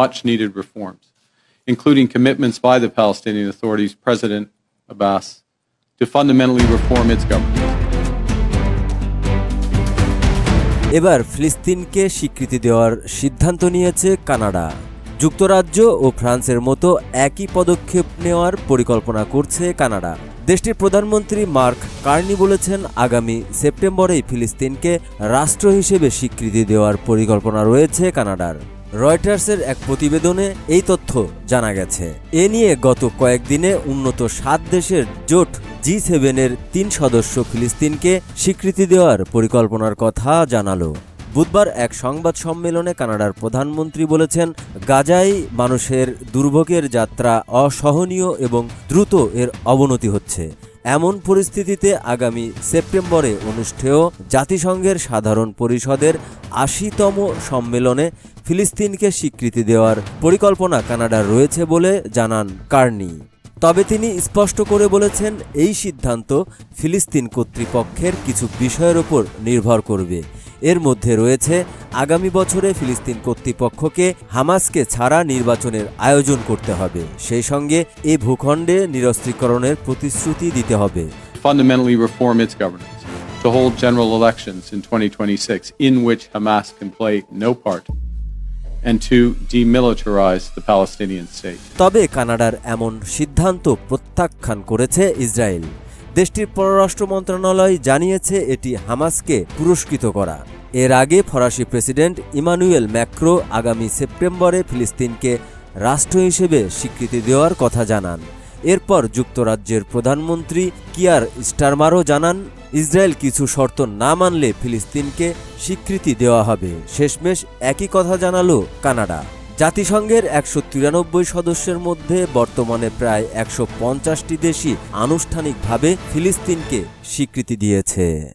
much needed reforms, including commitments by the Palestinian Authority's President Abbas to fundamentally reform its government. এবার ফিলিস্তিনকে স্বীকৃতি দেওয়ার সিদ্ধান্ত নিয়েছে কানাডা। যুক্তরাজ্য ও ফ্রান্সের মতো একই পদক্ষেপ নেওয়ার পরিকল্পনা করছে কানাডা। দেশটির প্রধানমন্ত্রী মার্ক কার্নি বলেছেন আগামী সেপ্টেম্বরেই ফিলিস্তিনকে রাষ্ট্র হিসেবে স্বীকৃতি দেওয়ার পরিকল্পনা রয়েছে কানাডার। রয়টার্সের এক প্রতিবেদনে এই তথ্য জানা গেছে। এ নিয়ে গত কয়েকদিনে উন্নত সাত দেশের জোট জি সেভেনের তিন সদস্য ফিলিস্তিনকে স্বীকৃতি দেওয়ার পরিকল্পনার কথা জানালো। বুধবার এক সংবাদ সম্মেলনে কানাডার প্রধানমন্ত্রী বলেছেন, গাজায় মানুষের দুর্ভোগের যাত্রা অসহনীয় এবং দ্রুত এর অবনতি হচ্ছে। এমন পরিস্থিতিতে আগামী সেপ্টেম্বরে অনুষ্ঠেয় জাতিসংঘের সাধারণ পরিষদের আশিতম সম্মেলনে ফিলিস্তিনকে স্বীকৃতি দেওয়ার পরিকল্পনা কানাডার রয়েছে বলে জানান কার্নি। তবে তিনি স্পষ্ট করে বলেছেন এই সিদ্ধান্ত ফিলিস্তিন কর্তৃপক্ষের কিছু বিষয়ের ওপর নির্ভর করবে। এর মধ্যে রয়েছে আগামী বছরে ফিলিস্তিন কর্তৃপক্ষকে হামাসকে ছাড়া নির্বাচনের আয়োজন করতে হবে। সেই সঙ্গে এ ভূখণ্ডে নিরস্ত্রীকরণের প্রতিশ্রুতি দিতে হবে। To hold general elections in 2026 in which Hamas can play no part, and to demilitarize the Palestinian state. তবে কানাডার এমন সিদ্ধান্ত প্রত্যাখ্যান করেছে ইসরায়েল। দেশটির পররাষ্ট্র মন্ত্রণালয় জানিয়েছে এটি হামাসকে পুরস্কৃত করা। এর আগে ফরাসি প্রেসিডেন্ট ইমানুয়েল ম্যাক্রো আগামী সেপ্টেম্বরে ফিলিস্তিনকে রাষ্ট্র হিসেবে স্বীকৃতি দেওয়ার কথা জানান। এরপর যুক্তরাজ্যের প্রধানমন্ত্রী কিয়ার স্টারমারও জানান ইসরায়েল কিছু শর্ত না মানলে ফিলিস্তিনকে স্বীকৃতি দেওয়া হবে। শেষমেশ একই কথা জানালো কানাডা। জাতিসংঘের একশো তিরানব্বই সদস্যের মধ্যে বর্তমানে প্রায় একশো পঞ্চাশটি দেশই আনুষ্ঠানিকভাবে ফিলিস্তিনকে স্বীকৃতি দিয়েছে।